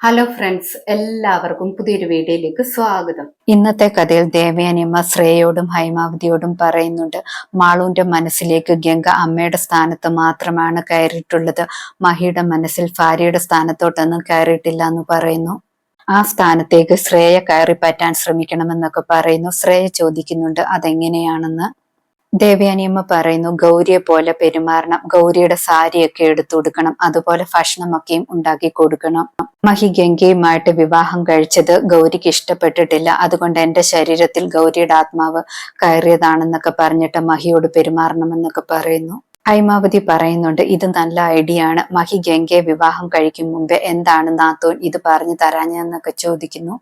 Hello friends എല്ലാവർക്കും പുതിയൊരു വീഡിയോയിലേക്ക് സ്വാഗതം. ഇന്നത്തെ കഥയിൽ ദേവയാനിയമ്മ ശ്രേയോടും ഹൈമാവതിയോടും പറയുന്നുണ്ട് മാളൂന്റെ മനസ്സിലേക്ക് ഗംഗ അമ്മയുടെ സ്ഥാനത്ത് മാത്രമാണ് കയറിയിട്ടുള്ളത്. മഹിയുടെ മനസ്സിൽ ഭാര്യയുടെ സ്ഥാനത്തോട്ടൊന്നും കയറിയിട്ടില്ല എന്ന് പറയുന്നു. ആ സ്ഥാനത്തേക്ക് ശ്രേയ കയറി പറ്റാൻ ശ്രമിക്കണമെന്നൊക്കെ പറയുന്നു. ശ്രേയ ചോദിക്കുന്നുണ്ട് അതെങ്ങനെയാണെന്ന്? ദേവയാനിയമ്മ പറയുന്നു ഗൗരിയെ പോലെ പെരുമാറണം ഗൗരിയുടെ സാരിയൊക്കെ എടുത്തു കൊടുക്കണം അതുപോലെ ഭക്ഷണമൊക്കെയും ഉണ്ടാക്കി കൊടുക്കണം. മഹി ഗംഗയുമായിട്ട് വിവാഹം കഴിച്ചത് ഗൗരിക്ക് ഇഷ്ടപ്പെട്ടിട്ടില്ല. അതുകൊണ്ട് എന്റെ ശരീരത്തിൽ ഗൗരിയുടെ ആത്മാവ് കയറിയതാണെന്നൊക്കെ പറഞ്ഞിട്ട് മഹിയോട് പെരുമാറണമെന്നൊക്കെ പറയുന്നു. ഹൈമാവതി പറയുന്നുണ്ട് ഇത് നല്ല ഐഡിയ ആണ്. മഹി ഗംഗയെ വിവാഹം കഴിക്കും മുമ്പേ എന്താണ് നാത്തോൻ ഇത് പറഞ്ഞു തരാഞ്ഞെന്നൊക്കെ ചോദിക്കുന്നു.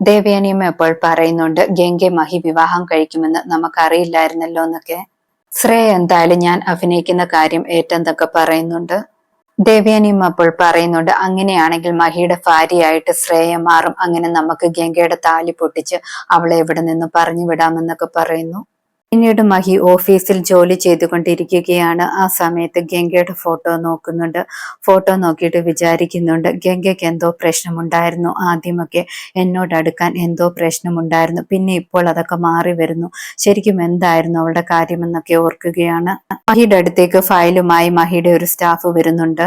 ദേവയാനിയമ്മ എപ്പോൾ പറയുന്നുണ്ട് ഗംഗെ മഹി വിവാഹം കഴിക്കുമെന്ന് നമുക്കറിയില്ലായിരുന്നല്ലോ എന്നൊക്കെ. ശ്രേയ എന്തായാലും ഞാൻ അഭിനയിക്കുന്ന കാര്യം ഏറ്റെന്നൊക്കെ പറയുന്നുണ്ട്. ദേവയാനിയമ്മ അപ്പോൾ പറയുന്നുണ്ട് അങ്ങനെയാണെങ്കിൽ മഹിയുടെ ഭാര്യയായിട്ട് ശ്രേയ മാറും. അങ്ങനെ നമുക്ക് ഗംഗയുടെ താലി പൊട്ടിച്ച് അവളെ ഇവിടെ നിന്ന് പറഞ്ഞു വിടാമെന്നൊക്കെ പറയുന്നു. പിന്നീട് മഹി ഓഫീസിൽ ജോലി ചെയ്തുകൊണ്ടിരിക്കുകയാണ്. ആ സമയത്ത് ഗംഗയുടെ ഫോട്ടോ നോക്കുന്നുണ്ട്. ഫോട്ടോ നോക്കിയിട്ട് വിചാരിക്കുന്നുണ്ട് ഗംഗയ്ക്ക് എന്തോ പ്രശ്നമുണ്ടായിരുന്നു. ആദ്യമൊക്കെ എന്നോട് അടുക്കാൻ എന്തോ പ്രശ്നമുണ്ടായിരുന്നു. പിന്നെ ഇപ്പോൾ അതൊക്കെ മാറി വരുന്നു. ശരിക്കും എന്തായിരുന്നു അവളുടെ കാര്യമെന്നൊക്കെ ഓർക്കുകയാണ്. മഹിയുടെ അടുത്തേക്ക് ഫയലുമായി മഹിയുടെ ഒരു സ്റ്റാഫ് വരുന്നുണ്ട്.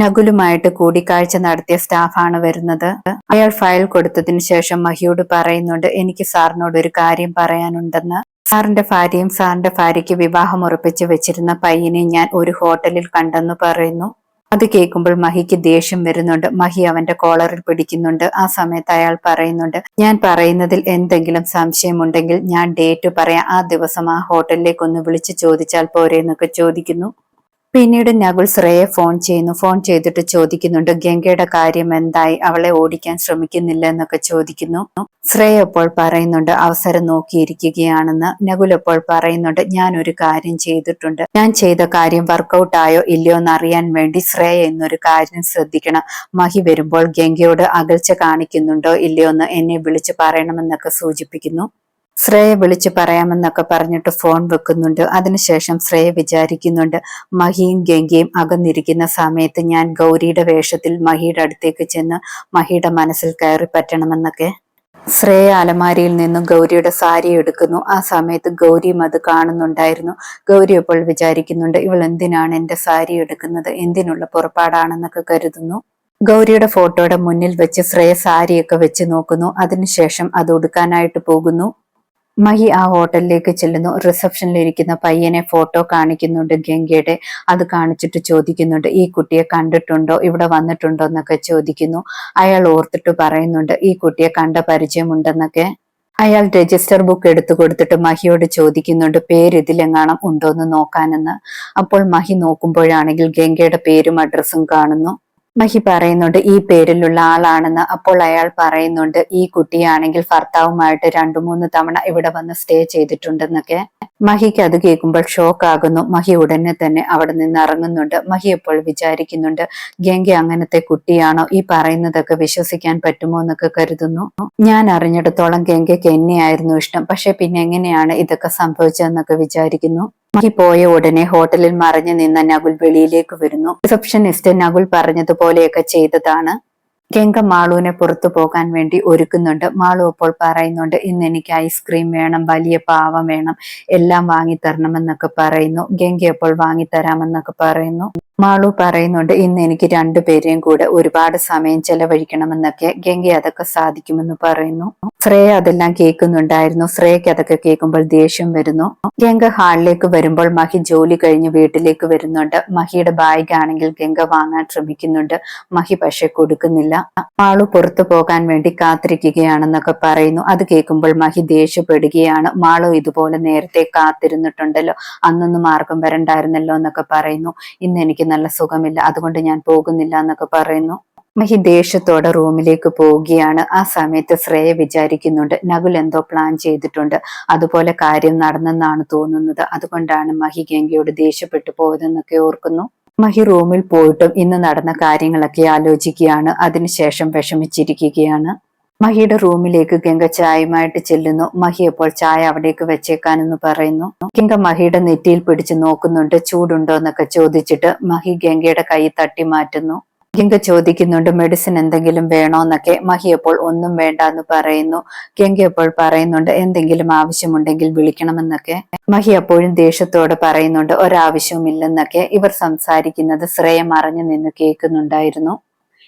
നകുലുമായിട്ട് കൂടിക്കാഴ്ച നടത്തിയ സ്റ്റാഫാണ് വരുന്നത്. അയാൾ ഫയൽ കൊടുത്തതിന് ശേഷം മഹിയോട് പറയുന്നുണ്ട് എനിക്ക് സാറിനോട് ഒരു കാര്യം പറയാനുണ്ടെന്ന്. സാറിന്റെ ഭാര്യയും സാറിന്റെ ഭാര്യയ്ക്ക് വിവാഹം ഉറപ്പിച്ചു വെച്ചിരുന്ന പയ്യനെ ഞാൻ ഒരു ഹോട്ടലിൽ കണ്ടെന്ന് പറയുന്നു. അത് കേൾക്കുമ്പോൾ മഹിക്ക് ദേഷ്യം വരുന്നുണ്ട്. മഹി അവന്റെ കോളറിൽ പിടിക്കുന്നുണ്ട്. ആ സമയത്ത് അയാൾ പറയുന്നുണ്ട് ഞാൻ പറയുന്നതിൽ എന്തെങ്കിലും സംശയമുണ്ടെങ്കിൽ ഞാൻ ഡേറ്റ് പറയാം. ആ ദിവസം ആ ഹോട്ടലിലേക്ക് ഒന്ന് വിളിച്ചു ചോദിച്ചാൽ പോരെ എന്നൊക്കെ ചോദിക്കുന്നു. പിന്നീട് നകുൽ ശ്രേയെ ഫോൺ ചെയ്യുന്നു. ഫോൺ ചെയ്തിട്ട് ചോദിക്കുന്നുണ്ട് ഗംഗയുടെ കാര്യം എന്തായി? അവളെ ഓടിക്കാൻ ശ്രമിക്കുന്നില്ല എന്നൊക്കെ ചോദിക്കുന്നു. ശ്രേയ അപ്പോൾ പറയുന്നുണ്ട് അവസരം നോക്കിയിരിക്കുകയാണെന്ന്. നകുൽ അപ്പോൾ പറയുന്നുണ്ട് ഞാൻ ഒരു കാര്യം ചെയ്തിട്ടുണ്ട്. ഞാൻ ചെയ്ത കാര്യം വർക്കൗട്ട് ആയോ ഇല്ലയോ എന്ന് അറിയാൻ വേണ്ടി ശ്രേയ എന്നൊരു കാര്യം ശ്രദ്ധിക്കണം. മഹി വരുമ്പോൾ ഗംഗയോട് അകൽച്ച കാണിക്കുന്നുണ്ടോ ഇല്ലയോ എന്ന് എന്നെ വിളിച്ചു പറയണമെന്നൊക്കെ സൂചിപ്പിക്കുന്നു. ശ്രേയ വിളിച്ചു പറയാമെന്നൊക്കെ പറഞ്ഞിട്ട് ഫോൺ വെക്കുന്നുണ്ട്. അതിനുശേഷം ശ്രേയ വിചാരിക്കുന്നുണ്ട് മഹിയും ഗംഗയും അകന്നിരിക്കുന്ന സമയത്ത് ഞാൻ ഗൗരിയുടെ വേഷത്തിൽ മഹിയുടെ അടുത്തേക്ക് ചെന്ന് മഹിയുടെ മനസ്സിൽ കയറി പറ്റണമെന്നൊക്കെ. ശ്രേയ അലമാരിയിൽ നിന്നും ഗൗരിയുടെ സാരി എടുക്കുന്നു. ആ സമയത്ത് ഗൗരിയും അത് കാണുന്നുണ്ടായിരുന്നു. ഗൗരി അപ്പോൾ വിചാരിക്കുന്നുണ്ട് ഇവൾ എന്തിനാണ് എന്റെ സാരി എടുക്കുന്നത്? എന്തിനുള്ള പുറപ്പാടാണെന്നൊക്കെ കരുതുന്നു. ഗൗരിയുടെ ഫോട്ടോയുടെ മുന്നിൽ വെച്ച് ശ്രേയ സാരിയൊക്കെ വെച്ച് നോക്കുന്നു. അതിനുശേഷം അത് ഉടുക്കാനായിട്ട് പോകുന്നു. മഹി ആ ഹോട്ടലിലേക്ക് ചെല്ലുന്നു. റിസപ്ഷനിൽ ഇരിക്കുന്ന പയ്യനെ ഫോട്ടോ കാണിക്കുന്നുണ്ട് ഗംഗയുടെ. അത് കാണിച്ചിട്ട് ചോദിക്കുന്നുണ്ട് ഈ കുട്ടിയെ കണ്ടിട്ടുണ്ടോ? ഇവിടെ വന്നിട്ടുണ്ടോ? എന്നൊക്കെ ചോദിക്കുന്നു. അയാൾ ഓർത്തിട്ട് പറയുന്നുണ്ട് ഈ കുട്ടിയെ കണ്ട പരിചയമുണ്ടെന്നൊക്കെ. അയാൾ രജിസ്റ്റർ ബുക്ക് എടുത്തു കൊടുത്തിട്ട് മഹിയോട് ചോദിക്കുന്നുണ്ട് പേര് ഇതിലെങ്ങാണം ഉണ്ടോന്ന് നോക്കാനെന്ന്? അപ്പോൾ മഹി നോക്കുമ്പോഴാണെങ്കിൽ ഗംഗയുടെ പേരും അഡ്രസ്സും കാണുന്നു. മഹി പറയുന്നുണ്ട് ഈ പേരിലുള്ള ആളാണെന്ന്. അപ്പോൾ അയാൾ പറയുന്നുണ്ട് ഈ കുട്ടിയാണെങ്കിൽ ഭർത്താവുമായിട്ട് രണ്ടു മൂന്ന് തവണ ഇവിടെ വന്ന് സ്റ്റേ ചെയ്തിട്ടുണ്ടെന്നൊക്കെ. മഹിക്ക് അത് കേൾക്കുമ്പോൾ ഷോക്ക് ആകുന്നു മഹി ഉടനെ തന്നെ അവിടെ നിന്ന് ഇറങ്ങുന്നുണ്ട്. മഹി ഇപ്പോൾ വിചാരിക്കുന്നുണ്ട് ഗംഗ അങ്ങനത്തെ കുട്ടിയാണോ? ഈ പറയുന്നതൊക്കെ വിശ്വസിക്കാൻ പറ്റുമോ എന്നൊക്കെ കരുതുന്നു. ഞാൻ അറിഞ്ഞിടത്തോളം ഗംഗയ്ക്ക് എന്നെയായിരുന്നു ഇഷ്ടം. പക്ഷെ പിന്നെ എങ്ങനെയാണ് ഇതൊക്കെ സംഭവിച്ചതെന്നൊക്കെ വിചാരിക്കുന്നു. മഹി പോയ ഉടനെ ഹോട്ടലിൽ മറിഞ്ഞു നിന്ന നകുൽ വെളിയിലേക്ക് വരുന്നു. റിസപ്ഷനിസ്റ്റ് നകുൽ പറഞ്ഞതുപോലെയൊക്കെ ചെയ്തതാണ്. രംഗ മാളുവിനെ പുറത്തു പോകാൻ വേണ്ടി ഒരുക്കുന്നുണ്ട്. മാളു അപ്പോൾ പറയുന്നുണ്ട് ഇന്ന് എനിക്ക് ഐസ്ക്രീം വേണം വലിയ പാവം വേണം. എല്ലാം വാങ്ങിത്തരണമെന്നൊക്കെ പറയുന്നു. ഗംഗ അപ്പോൾ വാങ്ങിത്തരാമെന്നൊക്കെ പറയുന്നു. മാളു പറയുന്നുണ്ട് ഇന്ന് എനിക്ക് രണ്ടുപേരെയും കൂടെ ഒരുപാട് സമയം ചെലവഴിക്കണമെന്നൊക്കെ ഗംഗ അതൊക്കെ സാധിക്കുമെന്ന് പറയുന്നു. ശ്രേയ അതെല്ലാം കേൾക്കുന്നുണ്ടായിരുന്നു. ശ്രേയക്ക് അതൊക്കെ കേൾക്കുമ്പോൾ ദേഷ്യം വരുന്നു. ഗംഗ ഹാളിലേക്ക് വരുമ്പോൾ മഹി ജോലി കഴിഞ്ഞ് വീട്ടിലേക്ക് വരുന്നുണ്ട്. മഹിയുടെ ബാഗ് ആണെങ്കിൽ ഗംഗ വാങ്ങാൻ ശ്രമിക്കുന്നുണ്ട്. മഹി പക്ഷെ കൊടുക്കുന്നില്ല. മാളു പുറത്തു പോകാൻ വേണ്ടി കാത്തിരിക്കുകയാണെന്നൊക്കെ പറയുന്നു. അത് കേൾക്കുമ്പോൾ മഹി ദേഷ്യപ്പെടുകയാണ്. മാളു ഇതുപോലെ നേരത്തെ കാത്തിരുന്നിട്ടുണ്ടല്ലോ. അന്നൊന്നും മാർഗം വരണ്ടായിരുന്നല്ലോ എന്നൊക്കെ പറയുന്നു. ഇന്ന് എനിക്ക് നല്ല സുഖമില്ല അതുകൊണ്ട് ഞാൻ പോകുന്നില്ല എന്നൊക്കെ പറയുന്നു. മഹി ദേഷ്യത്തോടെ റൂമിലേക്ക് പോവുകയാണ്. ആ സമയത്ത് ശ്രേയ വിചാരിക്കുന്നുണ്ട് നകുൽ എന്തോ പ്ലാൻ ചെയ്തിട്ടുണ്ട്. അതുപോലെ കാര്യം നടന്നെന്നാണ് തോന്നുന്നത്. അതുകൊണ്ടാണ് മഹി ഗംഗയോട് ദേഷ്യപ്പെട്ടു പോയതെന്നൊക്കെ ഓർക്കുന്നു. മഹി റൂമിൽ പോയിട്ടും ഇന്ന് നടന്ന കാര്യങ്ങളൊക്കെ ആലോചിക്കുകയാണ്. അതിനുശേഷം വിഷമിച്ചിരിക്കുകയാണ്. മഹിയുടെ റൂമിലേക്ക് ഗംഗ ചായയുമായിട്ട് ചെല്ലുന്നു. മഹി അപ്പോൾ ചായ അവിടേക്ക് വെച്ചേക്കാനെന്ന് പറയുന്നു. ഗംഗ മഹിയുടെ നെറ്റിയിൽ പിടിച്ച് നോക്കുന്നുണ്ട്. ചൂടുണ്ടോ എന്നൊക്കെ ചോദിച്ചിട്ട് മഹി ഗംഗയുടെ കൈ തട്ടി മാറ്റുന്നു. ഗംഗ ചോദിക്കുന്നുണ്ട് മെഡിസിൻ എന്തെങ്കിലും വേണോ എന്നൊക്കെ? മഹി അപ്പോൾ ഒന്നും വേണ്ട എന്ന് പറയുന്നു. ഗംഗ അപ്പോൾ പറയുന്നുണ്ട് എന്തെങ്കിലും ആവശ്യമുണ്ടെങ്കിൽ വിളിക്കണമെന്നൊക്കെ. മഹി അപ്പോഴും ദേഷ്യത്തോടെ പറയുന്നുണ്ട് ഒരാവശ്യവും ഇല്ലെന്നൊക്കെ ഇവർ സംസാരിക്കുന്നത് ശ്രേയം അറിഞ്ഞു നിന്ന് കേൾക്കുന്നുണ്ടായിരുന്നു.